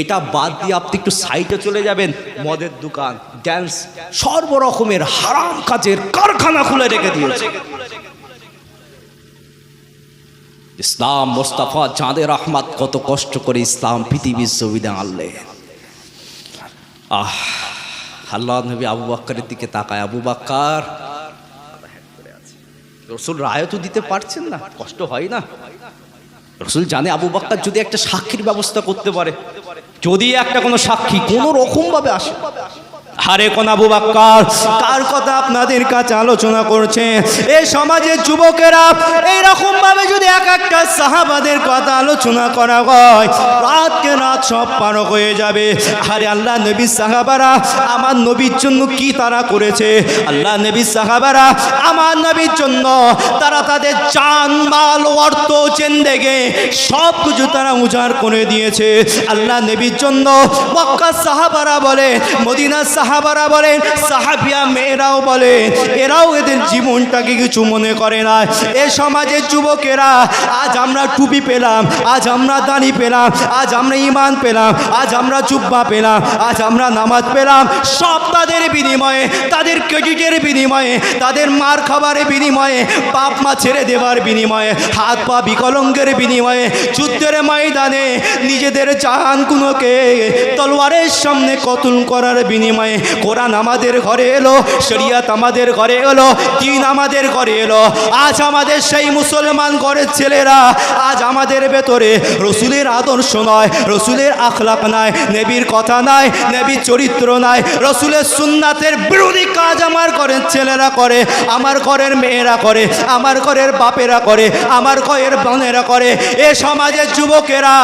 এটা বাদ দিয়ে আপনি একটু সাইডে চলে যাবেন, মদের দোকান ড্যান্স সর্বরকমের হারাম কাজের কারখানা খুলে রেখে দিয়েছে। ইসলাম মোস্তাফা চাঁদের আহমদ কত কষ্ট করে ইসলাম পৃথিবীর সংবিধান আনলেন। আহ, আল্লাহ নবী আবু বাক্কারের দিকে তাকায়। আবু বাক্কার, রসুল রায় তো দিতে পারছেন না, কষ্ট হয় না। রসুল জানে আবু বাক্কার যদি একটা সাক্ষীর ব্যবস্থা করতে পারে, যদি একটা কোনো সাক্ষী কোনো রকমভাবে আসে হারে কোন আবু বাক্কার, কার কথা আপনাদের কাছে আলোচনা করছে? এই সমাজের যুবকেরা এইরকম ভাবে যদি এক একটা সাহাবাদের কথা আলোচনা করা হয়, রাতকে রাত সব পার হয়ে যাবে। আরে আল্লাহ নবী সাহাবারা, আমার নবীর জন্য কি তারা করেছে? আল্লাহ নবী সাহাবারা, আমার নবীর জন্য তারা তাদের চান, মাল, অর্থ চেন্দেগে সব কিছু তারা উজাড় করে দিয়েছে। আল্লাহ নবীর জন্য মক্কা সাহাবারা বলে মদিনা সাহাবারা বলেন, সাহাবিয়া মেয়েরাও বলে, এরাও এদের জীবনটাকে কিছু মনে করে না। এ সমাজের যুবকেরা, আজ আমরা টুপি পেলাম, আজ আমরা দাড়ি পেলাম, আজ আমরা ইমান পেলাম, আজ আমরা জুব্বা পেলাম, আজ আমরা নামাজ পেলাম। সব তাদের বিনিময়ে, তাদের ক্রেডিটের বিনিময়ে, তাদের মার খাবারের বিনিময়ে, পাপ মা ছেড়ে দেওয়ার বিনিময়ে, হাত পা বিকলঙ্গের বিনিময়ে, যুদ্ধের ময়দানে নিজেদের জাহানগুলোকে তলোয়ারের সামনে কতল করার বিনিময়ে কোরআন আমাদের ঘরে এলো, শরিয়াত আমাদের ঘরে এলো, দিন আমাদের ঘরে এলো। আজ আমাদের সেই মুসলমান ঘরের ছেলেরা আজ আমাদের ভেতরে রসুলের আদর্শ নয়, রসুলের আখলাক নাই, নেবির কথা নাই, নেবির চরিত্র নাই, রসুলের সুন্নাতের বিরোধী কাজ আমার ঘরের ছেলেরা করে, আমার ঘরের মেয়েরা করে, আমার ঘরের বাপেরা করে, আমার ঘরের বোনেরা করে। এ সমাজের যুবকেরা,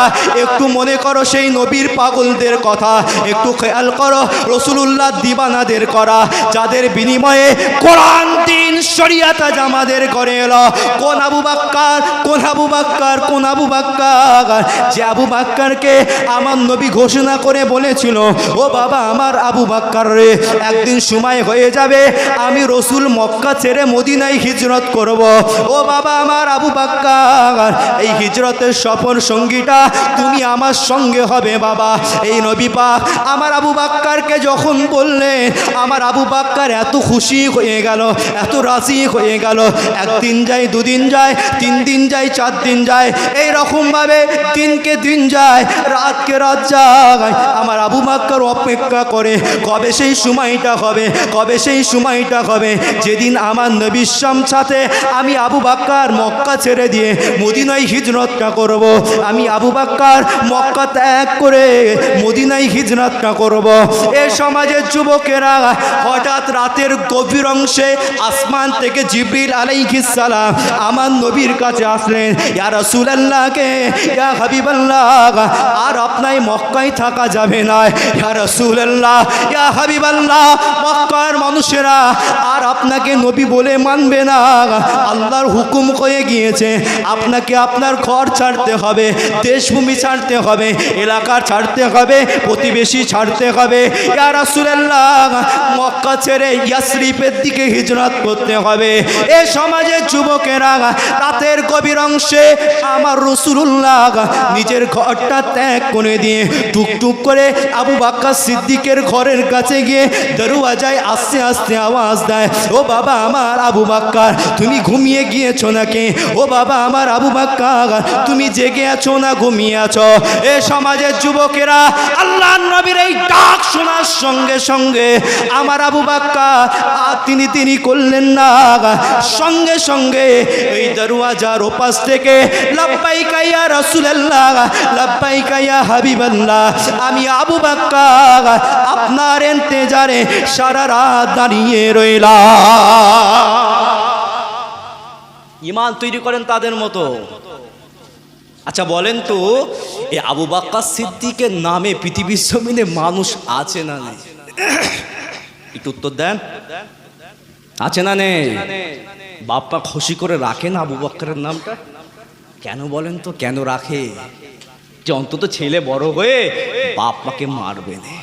একটু মনে করো সেই নবীর পাগলদের কথা, একটু খেয়াল করো, রসুলুল্লাহ দিবানাদের করা, যাদের বিনিময়ে কোরআন, দিন, শরিয়াত আজ আমাদের ঘরে এলো। কোন আবু বাক্কার, কোন আবু বাক্কার, কোন আবু বাক্কার? যে আবু বাক্কারকে আমার নবী ঘোষণা করে বলেছিল, ও বাবা, আমার আবু বাক্কার রে, একদিন সময় হয়ে যাবে, আমি রসুল মক্কা ছেড়ে মদিনায় হিজরত করব। ও বাবা, আমার আবু বাক্কার, এই হিজরতের সফর সঙ্গীটা তুমি আমার সঙ্গে হবে বাবা। এই নবী পাক, আমার আবু বাক্কারকে যখন বললে, আমার আবু বাক্কার এত খুশি হয়ে গেল, এত রাজি হয়ে গেল। একদিন যায়, দুদিন যায়, তিন দিন যায়, চার দিন যায়। এই রকমভাবে দিনকে দিন যায়, রাতকে রাত যায়। আমার আবু বাক্কার অপেক্ষা করে, কবে সেই সময়টা হবে? কবে সেই সময়টা হবে? যেদিন আমার নবীর সাথে আমি আবু বাক্কার মক্কা ছেড়ে দিয়ে মদিনায় হিজরতটা করব। আমি আবু বাক্কার মক্কা ত্যাগ করে মদিনায় হিজরতটা করব। এ সমাজের যুবকেরা, হঠাৎ রাতের গভীর অংশে আসমান থেকে জিবরিল আমার নবীর কাছে আসলেন, ইয়া ইয়া হাবিবাল্লাহ, আর আপনাই মক্কায় থাকা যাবে না। ইয়া ইয়া হাবিবাল্লাহ, মক্কার মানুষেরা, আর আপনাকে নবী বলে মানবে না। আল্লাহর হুকুম হয়ে গিয়েছে, আপনাকে আপনার ঘর ছাড়তে হবে, দেশভূমি ছাড়তে হবে, এলাকা ছাড়তে হবে, প্রতিবেশী ছাড়তে হবে। ইয়া মক্কা ছেড়ে ইয়াসরিফের দিকে হিজরত করতে হবে। এ সমাজের যুবকেরা, রাতের গভীর অংশে আমার রসুল্লাহ নিজের ঘরটা ত্যাগ করে দিয়ে টুকটুক করে আবু বাক্কা সিদ্দিকের ঘরের কাছে গিয়ে আস্তে আস্তে আওয়াজ দেয়, ও বাবা আমার আবু বাক্কার তুমি ঘুমিয়ে গিয়েছো নাকি? ও বাবা আমার আবু বাক্কার তুমি জেগে আছো না ঘুমিয়ে আছো? এ সমাজের যুবকেরা আল্লাহ নবীর এই ডাক শোনার সঙ্গে সঙ্গে আমার আবু বাক্কা তিনি তিনি করলেন না। সঙ্গে সঙ্গে এই দরওয়াজার ওপাশ থেকে লাব্বাই কাইয়া রসুলাল্লাহ লাব্বাই কাইয়া হাবিবাল্লাহ, আমি আবু বাক্কা, আপনার এন্তেজারে সারা রাত দাঁড়িয়ে রইলাম। ইমান তৈরি করেন তাদের মতো। আচ্ছা বলেন তো এই আবু বাক্কা সিদ্দিকের নামে পৃথিবীর জমিনে মানুষ আছে না নেই? একটু উত্তর দেন। আছে না নেই? বাপ্পা খুশি করে রাখেন আবু বাক্কারের নামটা? কেন বলেন তো, কেন রাখে? যে অন্তত ছেলে বড় হয়ে বাপ মাকে মারবে না।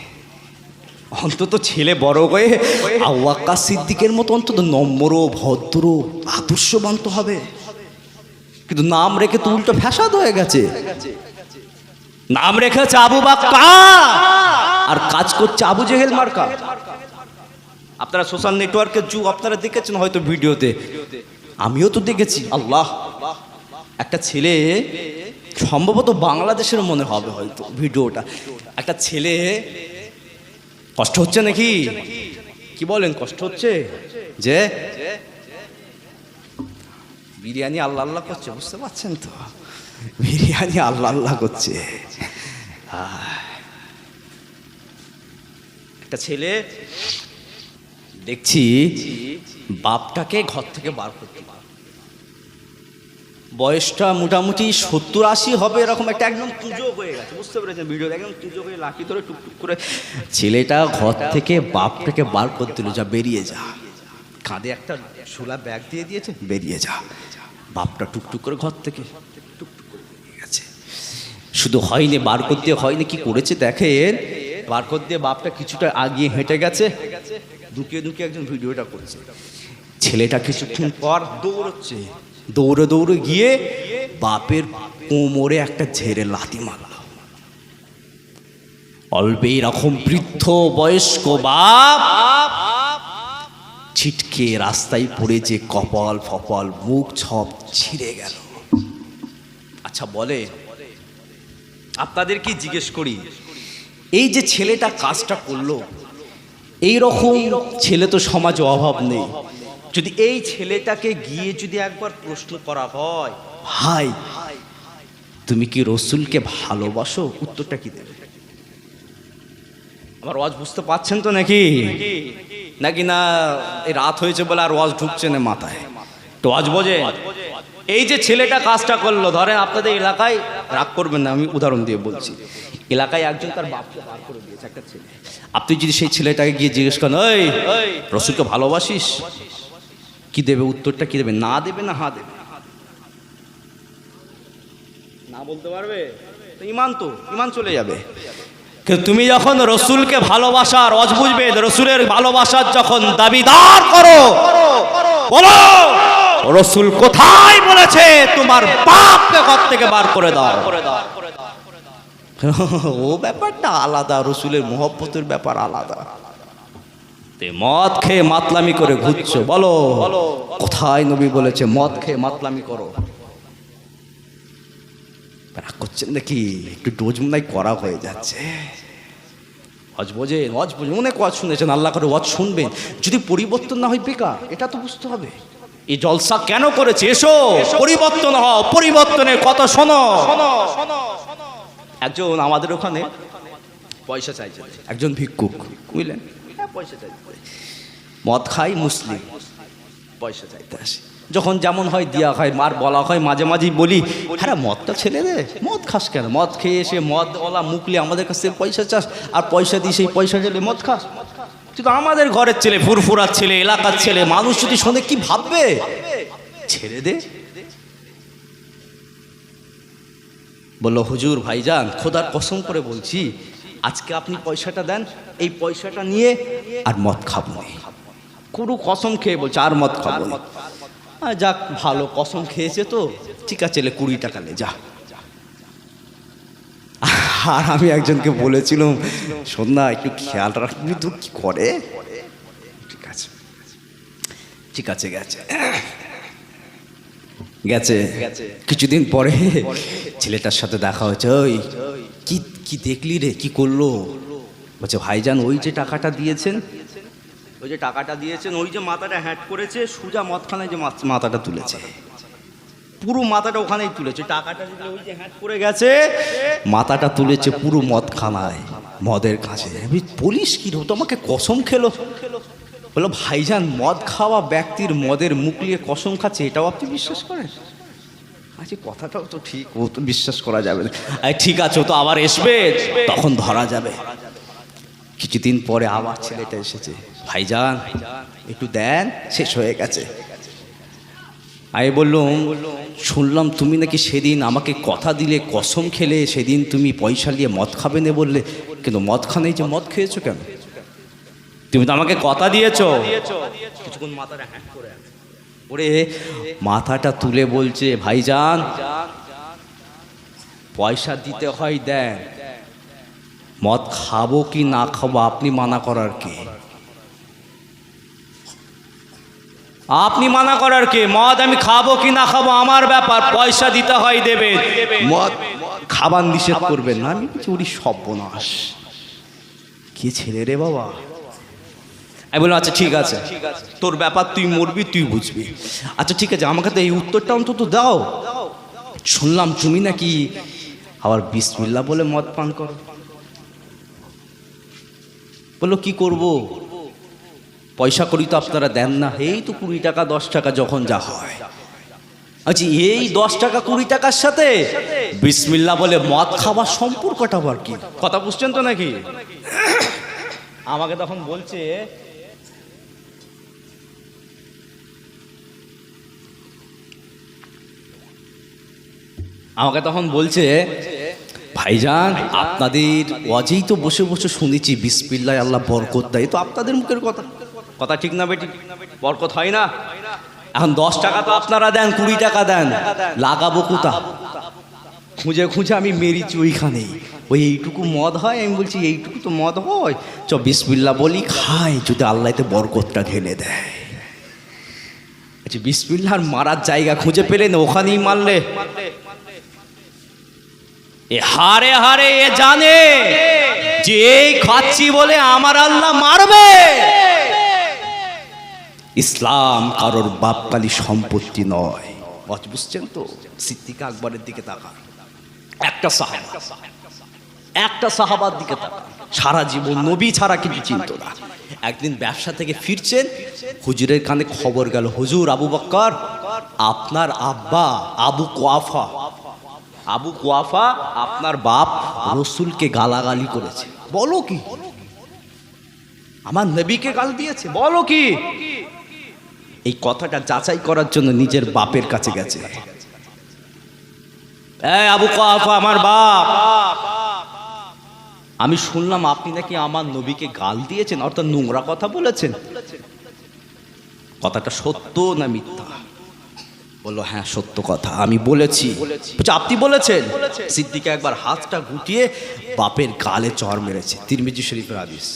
অন্তত ছেলে বড় হয়ে আওয়াক্কা সিদ্দিকের মতো অন্তত নম্র, ভদ্র, আদর্শবান তো হবে। কিন্তু নাম রেখে তো উল্টো ফ্যাসাদ হয়ে গেছে। নাম রেখেছে আবু বাক্কা আর কাজ করছে আবু জেহেল মার্কা। আপনারা সোশ্যাল নেটওয়ার্কের যুগ, আপনারা দেখেছেন হয়তো ভিডিওতে। আমিও তো দেখেছি, আল্লাহ। একটা ছেলে, সম্ভবত বাংলাদেশের মনে হবে হয়তো ভিডিওটা। একটা ছেলে, কষ্ট হচ্ছে নাকি? কি বলেন, কষ্ট হচ্ছে? যে, বিরিয়ানি আল্লাহ আল্লাহ করছে, বুঝতে পারছেন তো? বিরিয়ানি আল্লাহ আল্লাহ করছে। আহ। একটা ছেলে, দেখছি বাপটাকে ঘর থেকে বার করতে পারে। বয়সটা মোটামুটি সত্তর আশি হবে এরকম একটা, একদম পুজো হয়ে গেছে, বুঝতে পেরেছেন ভিডিও একদম পুজো হয়ে লাঠি ধরে টুকটুক করে ছেলেটা ঘর থেকে বাপটাকে বার করে দিল, যা, বেরিয়ে যা। কাঁধে একটা ছোলা ব্যাগ দিয়ে দিয়েছে, বেরিয়ে যা। বাপটা টুকটুক করে ঘর থেকে টুকটুক করে বেরিয়ে গেছে। শুধু হয়নি, বার করতে হয়নি, কি করেছে দেখেন? বার দিয়ে বাপটা কিছুটা আগিয়ে হেঁটে গেছে। দুকিয়ে দুকিয়ে একজন ভিডিওটা করছে। ছেলেটা কিছুক্ষণ পর দৌড়চ্ছে। দৌড়ে দৌড়ে গিয়ে বাপের কোমরে একটা ঝেড়ে লাথি মারল। অল্প এরকম বৃদ্ধ বয়স্ক বাপ ছিটকে রাস্তায় পড়ে যে কপাল ফপাল মুখ ছপ ছিঁড়ে গেল। আচ্ছা বলে আপনাদের কি জিজ্ঞেস করি? এই যে ছেলেটা কাজটা করল, এই রকম ছেলে তো সমাজে অভাব নেই। যদি এই ছেলেটাকে গিয়ে যদি একবার প্রশ্ন করা হয়, ভাই, তুমি কি রসুলকে ভালোবাসো? উত্তরটা কি দেবে? আমার ওয়াজ বুঝতে পারছেন তো নাকি? নাকি না, এই রাত হয়েছে বলে আর ওয়াজ ঢুকছে না মাথায়? তো ওয়াজ বোঝে? এই যে ছেলেটা কাজটা করল, ধরেন আপনাদের এলাকায়, রাগ করবেন না, আমি উদাহরণ দিয়ে বলছি। এলাকায় একজন তার বাপকে বার করে দিয়েছে, একটা ছেলে। আপনি যদি সেই ছেলেটাকে গিয়ে জিজ্ঞেস করেন ওই রসুলকে ভালোবাসিস? কি দেবে উত্তরটা, কি দেবে? না দেবে না হা দেবে? না বলতে পারবে? ইমান তো, ইমান চলে যাবে। কিন্তু তুমি যখন রসুলকে ভালোবাসার অজ বুঝবে রসুলের ভালোবাসার যখন দাবিদার করো, বলো, রসুল কোথায় বলেছে, তোমার বাপকে ঘর থেকে বার করে দাও করে দাও ও ব্যাপারটা আলাদা, রসুলের মোহব্বতের ব্যাপার আলাদা। মদ খেয়ে মাতলামি করে ঘুরছো, বলো। কোথায় নবী বলেছে, মদ খেয়ে মাতলামি করো? রাগ করছেন নাকি? একটু ডোজ মনে করা হয়ে যাচ্ছে। হজ বোঝেন হজ বোঝেন অনেক ওয়াজ শুনেছেন, আল্লাহ করে ওয়াজ শুনবেন। যদি পরিবর্তন না হয় বেকার, এটা তো বুঝতে হবে। এই জলসা কেন করেছে? এসো, পরিবর্তন হও, পরিবর্তনের কথা শোনো শোনো শোনো। একজন আমাদের ওখানে পয়সা চাইছে। একজন ভিক্ষুক বুঝলেন? হ্যাঁ, পয়সা চাইছে মদ খাই মুসলিম। পয়সা চাইতে আসে। যখন যেমন হয় দিয়া হয় মার বলা হয় মাঝে মাঝেই বলি হ্যাঁ মদটা ছেড়ে দে মদ খাস কেন? মদ খেয়ে এসে মদ ওলা মুখলি আমাদের কাছ থেকে পয়সা চাস আর পয়সা দিয়ে সেই পয়সা ছেলে মদ খাস? কিন্তু আমাদের ঘরের ছেলে ফুরফুরার ছেলে এলাকার ছেলে মানুষ যদি শোনে কি ভাববে? ছেড়ে দে। বলল, হুজুর, ভাইজান, খোদার কসম করে বলছি, আজকে আপনি পয়সাটা দেন, এই পয়সাটা নিয়ে আর মদ খাব না। কোনো কসম খেয়ে বলছে, আর মদ খাব না। যাক, ভালো, কসম খেয়েছে তো, ঠিক আছে লে কুড়ি টাকা লে, যা। আর আমি একজনকে বলেছিলাম, শোন না, একটু খেয়াল রাখবি তো কি করে? ঠিক আছে। ঠিক আছে, গেছে। গেছে। কিছুদিন পরে ছেলেটার সাথে দেখা হয়েছে ওই কি কি দেখলি রে? কি করল? বলছে ভাইজান ওই যে টাকাটা দিয়েছেন? ওই যে টাকাটা দিয়েছেন ওই যে মাথাটা হ্যাট করেছে সুজা মদখানায় যে মাথাটা তুলেছে। পুরো মাথাটা ওখানেই তুলেছে। টাকাটা ওই যে হ্যাট করে গেছে মাথাটা তুলেছে পুরো মদখানায় মদের কাছে। আমি বলিস কি রে? ও তো আমাকে কসম খেলো। বলল, ভাইজান, মদ খাওয়া ব্যক্তির মদের মুখলিয়ে কসম খাচ্ছে, এটাও আপনি বিশ্বাস করেন? আচ্ছা কথাটাও তো ঠিক, ও তো বিশ্বাস করা যাবে না। ঠিক আছে, ও তো আবার আসবে তখন ধরা যাবে। কিছুদিন পরে আবার ছেলেটা এসেছে। ভাইজান, একটু দেন, শেষ হয়ে গেছে। আমি বললাম, শুনলাম তুমি নাকি সেদিন আমাকে কথা দিলে, কসম খেলে, সেদিন তুমি পয়সা নিয়ে মদ খাবে না বললে, কিন্তু মদ খানেই যে মদ খেয়েছো কেন? তুমি তো আমাকে কথা দিয়েছ। কিছুক্ষণ মাথাটা হ্যাক করে ওরে, মাথাটা তুলে বলছে, ভাইজান, পয়সা দিতে হয় দেন। মদ খাব কি না খাব আপনি মানা করার কে? আপনি মানা করার কে? মদ আমি খাব কি না খাব আমার ব্যাপার, পয়সা দিতে হয় দেবে। মদ খাবার নিষেধ করবেন না, আমি ওরই সর্বনাশ। কি ছেলে রে বাবা? আমি বললাম আচ্ছা ঠিক আছে। তোর ব্যাপার তুই মরবি, তুই বুঝবি। আচ্ছা ঠিক আছে আমাকে তো এই উত্তরটা অন্তত দাও। শুনলাম তুমি নাকি আবার বিসমিল্লা বলে মদ পান করো। বলল, কি করব? পয়সা করি তো আপনারা দেন না। এই তো কুড়ি টাকা, দশ টাকা, যখন যা হয়। আচ্ছা এই দশ টাকা, কুড়ি টাকার সাথে বিসমিল্লা বলে মদ খাবার সম্পর্কটা আবার কি? কথা বুঝছেন তো নাকি? আমাকে তখন বলছে আমাকে তখন বলছে, ভাইজান, আপনাদের অজেই তো বসে বসে শুনেছি বিসপিল্লায় আল্লাহ, বরকত দেয়। তো আপনাদের মুখের কথা। কথা ঠিক না বেটি? বরকত হয় না? এখন দশ টাকা তো আপনারা দেন, কুড়ি টাকা দেন। লাগাবো কোথা? খুঁজে খুঁজে আমি মেরিছি ওইখানেই। ওই এইটুকু মদ হয়? আমি বলছি, এইটুকু তো মদ হয়। চ বিসমিল্লা বলি, খাই, যদি আল্লাহতে বরকতটা ঢেলে দেয়। আচ্ছা বিসমিল্লার মারার জায়গা খুঁজে পেলেন ওখানেই মারলে? এ হারে হারে এ জানে যে এই খাচ্ছি বলে আমার আল্লাহ মারবে। ইসলাম কারোর বাপকালী সম্পত্তি নয়। বুঝছেন তো? সিদ্দিকা আকবরের দিকে তাকা একটা সাহাবা। একটা সাহাবার দিকে তাকা সারা জীবন নবী ছাড়া কিছু চিন্ত না। একদিন ব্যবসা থেকে ফিরছেন, হুজুরের কানে খবর গেল, হুজুর আবু বক্কর, আপনার আব্বা আবু কোয়াফা আবু কোয়াফা আপনার বাপ রসুলকে গালাগালি করেছে। বলো কি? আমার নবীকে গাল দিয়েছে? বলো কি? এই কথাটা যাচাই করার জন্য নিজের বাপের কাছে গেছে। আবু কোয়াফা, আমার বাপ! আমি শুনলাম আপনি নাকি আমার নবীকে গাল দিয়েছেন, অর্থাৎ নোংরা কথা বলেছেন। কথাটা সত্য না মিথ্যা? বলল হ্যাঁ সত্য কথা। আমি বলেছি। বলছে, আপনি বলেছেন? সিদ্দিকে একবার হাতটা গুটিয়ে বাপের গালে চর মেরেছে। তিরমিজি শরীফের হাদিস।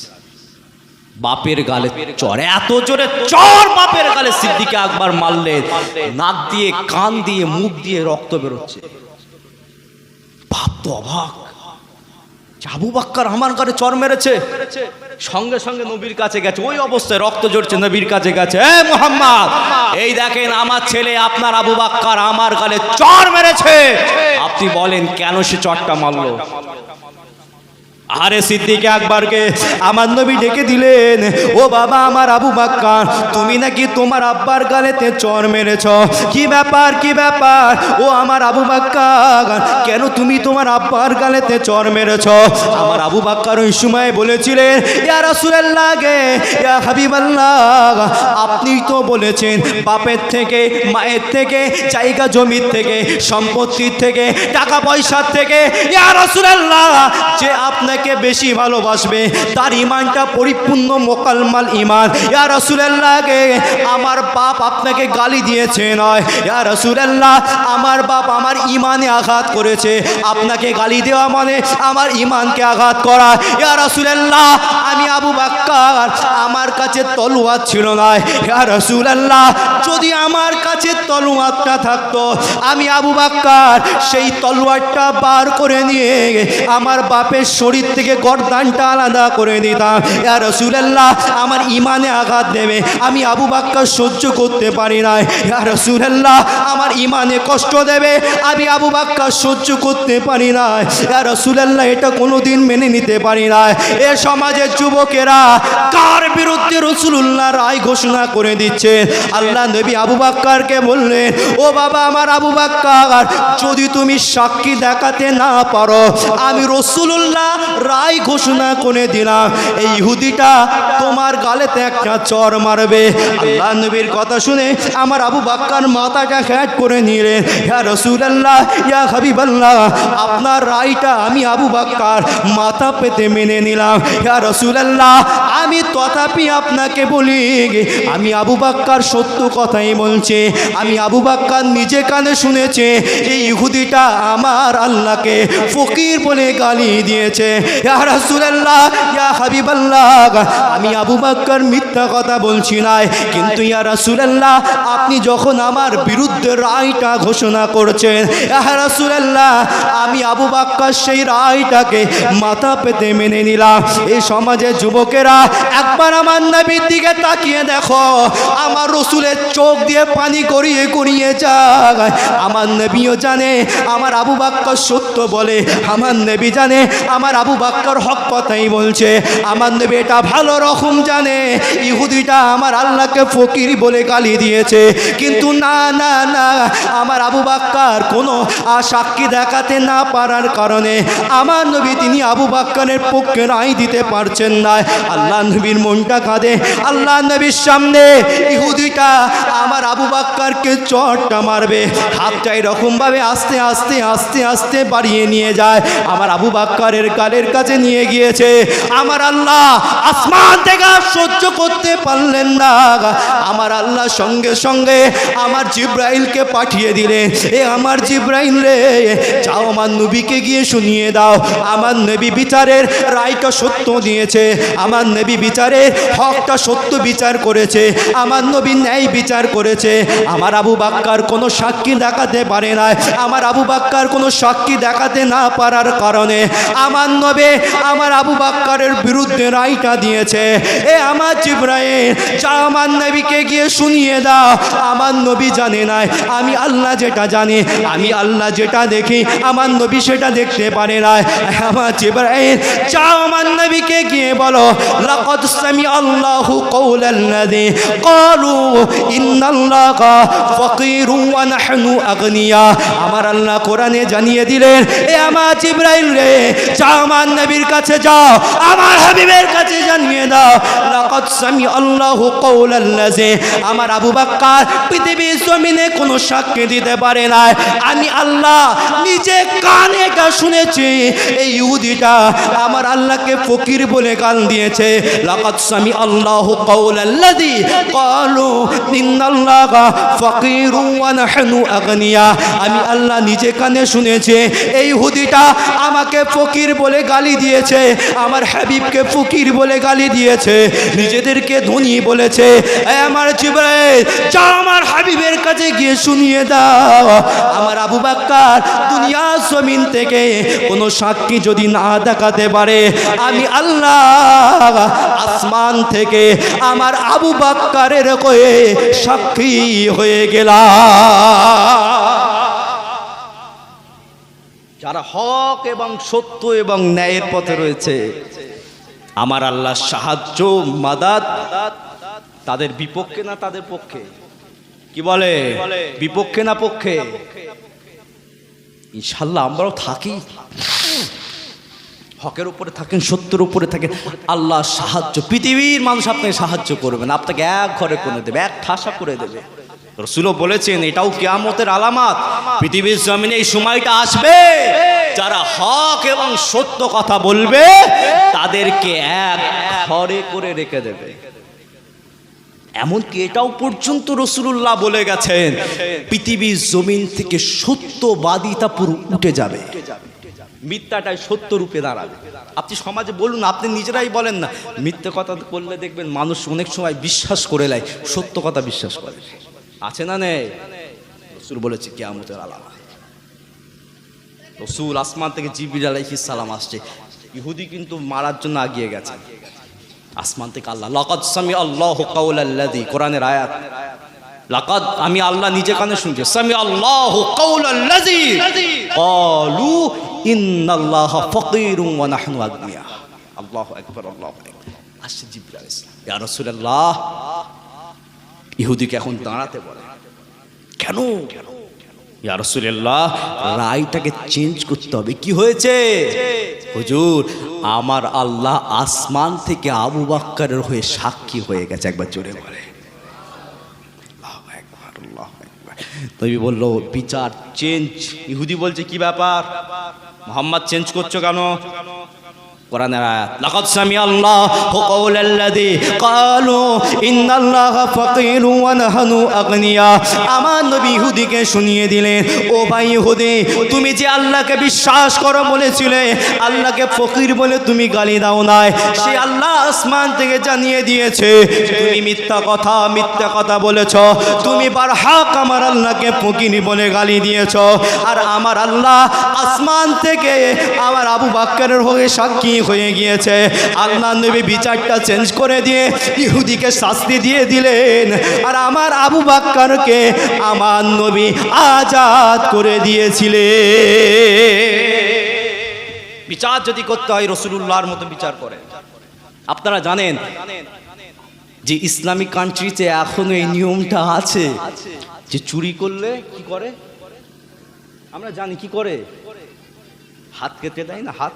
বাপের গালে চর এত জোরে চর বাপের গালে সিদ্দিকে একবার মারলে নাক দিয়ে কান দিয়ে মুখ দিয়ে রক্ত বেরোচ্ছে। বাপ তো অবাক। আবু বাক্কার আমার গালে চর মেরেছে। সঙ্গে সঙ্গে নবীর কাছে গেছে। ওই অবস্থায় রক্ত জড়ছে নবীর কাছে গেছে। এ মোহাম্মদ, এই দেখেন আমার ছেলে, আপনার আবু বাক্কার আমার গালে চর মেরেছে। আপনি বলেন, কেন সে চরটা মারলো? আরে সিদ্দিকে আকবরকে আমার নবী ডেকে দিলেন। ও বাবা, আমার আবু বাক্কার তুমি নাকি তোমার আব্বার গালেতে চর মেরেছ? কি ব্যাপার কি ব্যাপার? ও আমার আবু বাক্কার কেন তুমি তোমার আব্বার গালেতে চর মেরেছ? আমার আবু বাক্কার ওই সময় বলেছিলেন, ইয়া রাসূলুল্লাহ গে, ইয়া হাবিবাল্লাহ আপনি তো বলেছেন, বাপের থেকে, মায়ের থেকে, জায়গা জমির থেকে, সম্পত্তির থেকে, টাকা পয়সার থেকে, ইয়া রাসূলুল্লাহ, যে আপনাকে বেশি ভালোবাসবে। তার ইমানটা পরিপূর্ণ মোকালমাল ইমান। ইয়া রাসূলুল্লাহকে, আমার বাপ আপনাকে গালি দিয়েছে নয়। ইয়া রাসূলুল্লাহ, আমার বাপ আমার ইমানে আঘাত করেছে। আপনাকে গালি দেওয়া মানে আমার ইমানকে আঘাত করা। ইয়া রাসূলুল্লাহ, আমি আবু বাক্কার, আমার কাছে তলোয়ার ছিল না ইয়া রাসূলুল্লাহ, যদি আমার কাছে তলোয়ারটা থাকতো, আমি আবু বাক্কার সেই তলোয়ারটা বার করে নিয়ে আমার বাপের শরীর থেকে গর্দানটা আলাদা করে দিতাম। ইয়া রাসূলুল্লাহ, আমার ইমানে আঘাত দেবে। আমি আবু বাক্কা সহ্য করতে পারি না ইয়া রাসূলুল্লাহ, আমার ইমানে কষ্ট দেবে। আমি আবু বাক্কা সহ্য করতে পারি না ইয়া রাসূলুল্লাহ, এটা কোনোদিন মেনে নিতে পারি না এ সমাজের যুবকেরা কার বিরুদ্ধে রসুল্লাহ রায় ঘোষণা করে দিচ্ছে আল্লাহ নবী আবু বাক্কারকে বললেন, ও বাবা, আমার আবু বাক্কার, যদি তুমি সাক্ষী দেখাতে না পারো, আমি রসুল্লাহ রায় ঘোষণা করে দিলাম এই ইহুদিটা তোমার গালেতে একটা চর মারবে। আল্লাহ নবীর কথা শুনে আমার আবু বাক্কার মাথাটা খ্যাট করে নিলেন। ইয়া রসুলাল্লাহ, ইয়া হাবিবাল্লাহ, আপনার রায়টা আমি আবু বাক্কার মাথা পেতে মেনে নিলাম। ইয়া রসুলাল্লাহ, আমি তথাপি আপনাকে বলি, আমি আবু বাক্কার সত্য কথাই বলছে। আমি আবু বাক্কার নিজে কানে শুনেছে, এই ইহুদিটা আমার আল্লাহকে ফকির বলে গালি দিয়েছে। রাসূলুল্লাহ, ইয়া হাবিবাল্লাহ। আমি আবু বাক্কার মিথ্যা কথা বলছি না কিন্তু ইয়া রাসূলুল্লাহ, আপনি যখন আমার বিরুদ্ধে রায়টা ঘোষণা করছেন, ইয়া রাসূলুল্লাহ, আমি আবু বাক্কার সেই রায়টাকে মাথা পেতে মেনে নিলাম। এই সমাজের যুবকেরা, একবার আমার নবীর দিকে তাকিয়ে দেখো, আমার রসুলের চোখ দিয়ে পানি করিয়ে করিয়ে যায় আমার নবীও জানে, আমার আবু বাক্কর সত্য বলে, আমার নবী জানে, আমার আবু বাক্কর হক কথাই বলছে, আমার নবী এটা ভালো রকম জানে। ইহুদিটা আমার আল্লাহকে ফকির বলে গালি দিয়েছে। কিন্তু না না না, আমার আবু বাক্কার কোনো সাক্ষী দেখাতে না পারার কারণে আমার নবী তিনি আবু বাক্কারের পক্ষে রায় দিতে পারছেন না। আল্লাহ নবীর মনটা কাঁদে। আল্লাহ নবীর সামনে ইহুদিটা আমার আবু বাক্কারকে চটটা মারবে। হাতটা এরকমভাবে আস্তে আস্তে আস্তে আস্তে বাড়িয়ে নিয়ে যায়। আমার আবু বাক্কারের গালের কাছে নিয়ে গিয়েছে। আমার আল্লাহ আসমান থেকে সহ্য করতে পারলেন না। আমার আল্লাহ সঙ্গে সঙ্গে আমার জিব্রাইলকে পাঠিয়ে দিলেন। এ আমার জিব্রাইল রে, যাও আমার নবীকে গিয়ে শুনিয়ে দাও। আমার নবী বিচারের রায়টা সত্য দিয়েছে। আমার নবী বিচারের হকটা সত্য বিচার করেছে। আমার নবী ন্যায় বিচার করেছে। আমার আবু বাক্কার কোনো সাক্ষী দেখাতে পারে না আমার আবু বাক্কার কোনো সাক্ষী দেখাতে না পারার কারণে আমার নবে আমার আবু বাক্কারের বিরুদ্ধে রায়টা দিয়েছে। এ আমার জিব্রাইল, যা আমার নবীকে গিয়ে শুনিয়ে দাও। আমার নবী জানে না আমি আল্লাহ যেটা জানি, আমি আল্লাহ যেটা দেখি, আমার নবী সেটা দেখতে পারে না আমার জিব্রাইল যাও আমার নবীকে গিয়ে বলো, লাকাদ সামি আল্লাহু কওলাল্লাযী ক্বালু ইন্নাল্লাহা ফাকিরু ওয়া নাহনু আগনিয়া। আমার আল্লাহ কোরআনে জানিয়ে দিলেন, এ আমার জিব্রাইল রে আমার নবীর কাছে যাও, আমার হাবিবের কাছে জানিয়ে দাও, লাকাদ সামি আল্লাহু কওলাল্লাযী আমার আবু বাক্কার পৃথিবীর জমিনে কোনো সাক্ষী দিতে পারে না আমি আল্লাহ নিজে কানে এটা শুনেছি, এই ইহুদিটা আমার আল্লাহকে ফকির বলে গান দিয়েছে, লাকাদ সামি আল্লাহু কওলাল্লাযী ক্বালু ইন্নাল্লাহা ফাকিরু ওয়া নাহনু আগনিয়া। আমি আল্লাহ নিজে কানে শুনেছে, এই ইহুদিটা আমাকে ফকির বলে গালি দিয়েছে, আমার হাবিবকে ফকির বলে গালি দিয়েছে, নিজেদেরকে ধনী বলেছে। আমার আমার হাবিবের কাছে গিয়ে শুনিয়ে দাও। আমার আবু বাক্কার দুনিয়া জমিন থেকে কোনো সাক্ষী যদি না দেখাতে পারে, আমি আল্লাহ আসমান থেকে আমার আবু বাক্কারের কয়ে সাক্ষী হয়ে গেলাম। যারা হক এবং সত্য এবং ন্যায়ের পথে রয়েছে, আমার আল্লাহ সাহায্য মাদাত তাদের বিপক্ষে না তাদের পক্ষে? কি বলে? বিপক্ষে না পক্ষে? ইনশাল্লাহ আমরাও থাকি। হকের উপরে থাকেন, সত্যের উপরে থাকেন। আল্লাহ সাহায্য, পৃথিবীর মানুষ আপনাকে সাহায্য করবেন আপনাকে এক ঘরে করে দেবে, এক ঠাসা করে দেবে। রসুলও বলেছেন, এটাও কেয়ামতের আলামাত। পৃথিবীর জমিনে এই সময়টা আসবে। যারা হক এবং সত্য কথা বলবে, তাদেরকে এক ঘরে করে রেখে দেবে। এমনকি এটাও পর্যন্ত রসুল্লাহ বলে গেছেন, পৃথিবীর জমিন থেকে সত্যবাদিতা পুরো উঠে যাবে। মিথ্যাটাই সত্য রূপে দাঁড়াবে। আপনি সমাজে বলুন, আপনি নিজেরাই বলেন না। মিথ্যে কথা বললে দেখবেন মানুষ অনেক সময় বিশ্বাস করে নেয়, সত্য কথা বিশ্বাস করে। আছে না নেই রসুল বলেছে, কেয়ামতের আলামা রসুল আসমান থেকে জিবির আলাইহিস সালাম আসছে। ইহুদি কিন্তু মারার জন্য আগিয়ে গেছে। আসমান থেকে আল্লাহ, লাকাদ সামি আল্লাহ কাউলাল্লাযী কোরআনের আয়াত। লাকাদ আমি আল্লাহ নিজে কানে শুনছি। সামি আল্লাহ কাউলাল্লাযী ক্বালু ইন্নাল্লাহা ফাকিরুন ওয়া নাহনু আগনিয়া আল্লাহু আকবার আল্লাহু আকবার। আসছে আলাইহিস ইয়া রাসূলুল্লাহ ইহুদিকে এখন দাঁড়াতে বলে। কেন? ইয়া রাসূলুল্লাহ, রায়টাকে চেঞ্জ করতে হবে। কি হয়েছে? হুজুর, আমার আল্লাহ আসমান থেকে আবু বাক্কারের হয়ে সাক্ষী হয়ে গেছে, একবার জোরে বলে। নবী বলল, বিচার চেঞ্জ ইহুদি বলছে, কি ব্যাপার? মোহাম্মদ চেঞ্জ করছ কেন? কোরআনের আয়াত। লাকাদ সামি আল্লাহ ক্বালু ফাকিরু ওয়া নাহনু আগনিয়া। আমার নবী ইহুদিকে শুনিয়ে দিলেন, ও ভাই ইহুদি, তুমি যে আল্লাহকে বিশ্বাস করো বলেছিলে, আল্লাহকে ফকির বলে তুমি গালি দাও নাই। সে আল্লাহ আসমান থেকে জানিয়ে দিয়েছে, তুমি মিথ্যা কথা মিথ্যা কথা বলেছ। তুমি বারহাক আমার আল্লাহকে ফকির বলে গালি দিয়েছ। আর আমার আল্লাহ আসমান থেকে আমার আবু বাক্কারের হয়ে সাক্ষী হয়ে গিয়েছে। আল্লাহ নবী বিচারটা চেঞ্জ করে দিয়ে ইহুদিকে শাস্তি দিয়ে দিলেন। আর আমার আবু বাক্কারকে আমার নবী আজাদ করে দিয়েছিলেন। বিচার যদি করতে হয়, রসুলুল্লাহর মতো বিচার করে। আপনারা জানেন যে ইসলামিক কান্ট্রিতে এখনও এই নিয়মটা আছে যে চুরি করলে কি করে? আমরা জানি কি করে? হাত কেটে দেয় না হাত?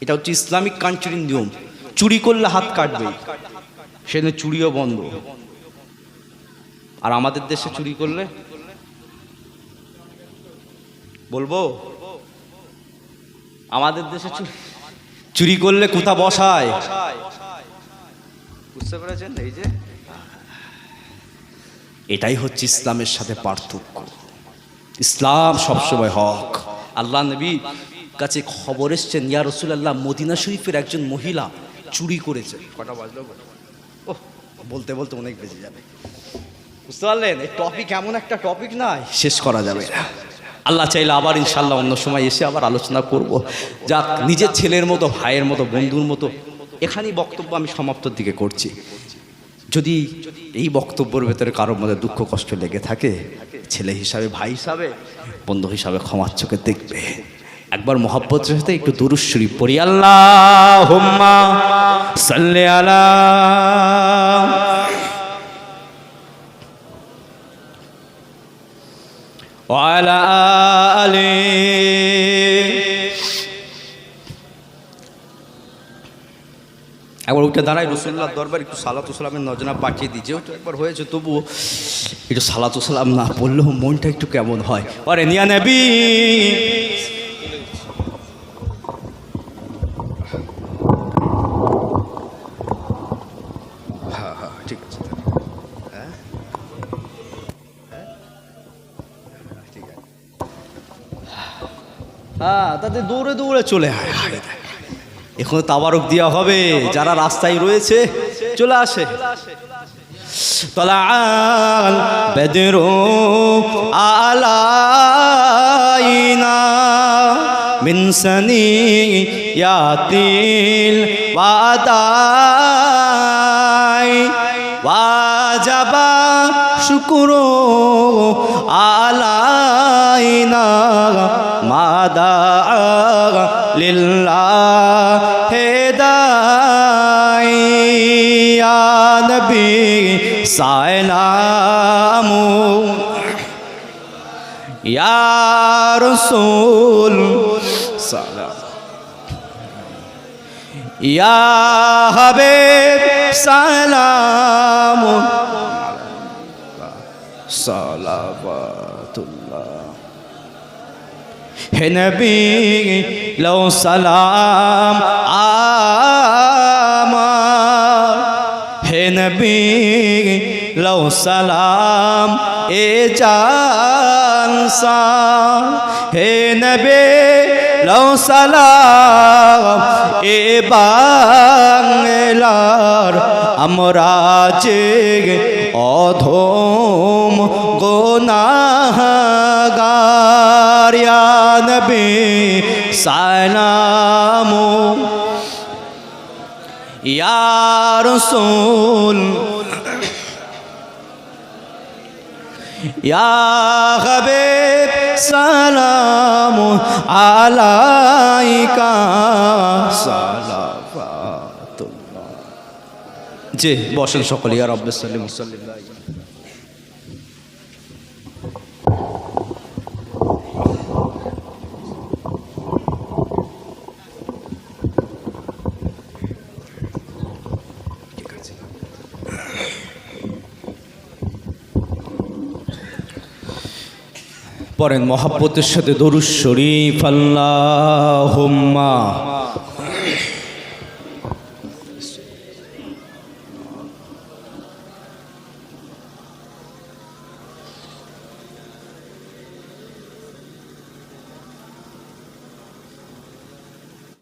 এটা হচ্ছে ইসলামিক কান্ট্রির নিয়ম। চুরি করলে হাত কাটবে। সেখানে চুরিও বন্ধ। আর আমাদের দেশে চুরি করলে? বলব? আমাদের দেশে চুরি করলে কোথা বসায়। বুঝতে পেরেছেন? এই যে? এটাই হচ্ছে ইসলামের সাথে পার্থক্য। ইসলাম সবসময় হক। আল্লাহ নবী কাছে খবর এসছেন ইয়া রসুলাল্লাহ মদিনা শরীফের একজন মহিলা চুরি করেছে। কটা বাজলো ও বলতে বলতে অনেক বেজে যাবে। বুঝতে পারলেন? এই টপিক এমন একটা টপিক নয় শেষ করা যাবে না। আল্লাহ চাইলে আবার ইনশাল্লাহ অন্য সময় এসে আবার আলোচনা করব। যাক নিজের ছেলের মতো ভাইয়ের মতো বন্ধুর মতো এখানেই বক্তব্য আমি সমাপ্তর দিকে করছি। যদি এই বক্তব্যের ভেতরে কারোর মধ্যে দুঃখ কষ্ট লেগে থাকে ছেলে হিসাবে ভাই হিসাবে বন্ধু হিসাবে ক্ষমার চোখে দেখবে। একবার মহাব্বতের সাথে একটু দুরুশ শরীফ পড়ি আল্লাহ হুম্মা সাল্লি আলা وعلى آله একবার উঠে দাঁড়াই রসুল্লাহ দরবার একটু সালাতু সালামের নজনা পাঠিয়ে দিই যেহেতু একবার হয়েছে তবুও একটু সালাতু সালাম না পড়লেও মনটা একটু কেমন হয় আরে নিয়া নেবি হ্যাঁ তাতে দৌড়ে দৌড়ে চলে আয় এখন তাবারক দেওয়া হবে যারা রাস্তায় রয়েছে চলে আসে طلعان بدر علينا من سنيات الوداع واجب شكر علينا দাদা লিল্লা হেদায়ানবি সালামু ইয়া রসুল সালাম। ইয়া হাবিব সালাম। সালাবা হে নবী লও সালাম আমার। হে নবী লও সালাম, এ জানসা হে নবী লও সালাম, এ বাংলার আমরা যে অধম ইয়া নবী সালামু ইয়া রাসূল ইয়া হাবিব সালামু আলাইকা সালাওয়াতুল্লাহ। জি, বসেন সকলে, ইয়া রব্বিস সাল্লিম সাল্লিম। পড়েন মহাব্বতের সাথে দরুদ শরীফ আল্লাহুম্মা।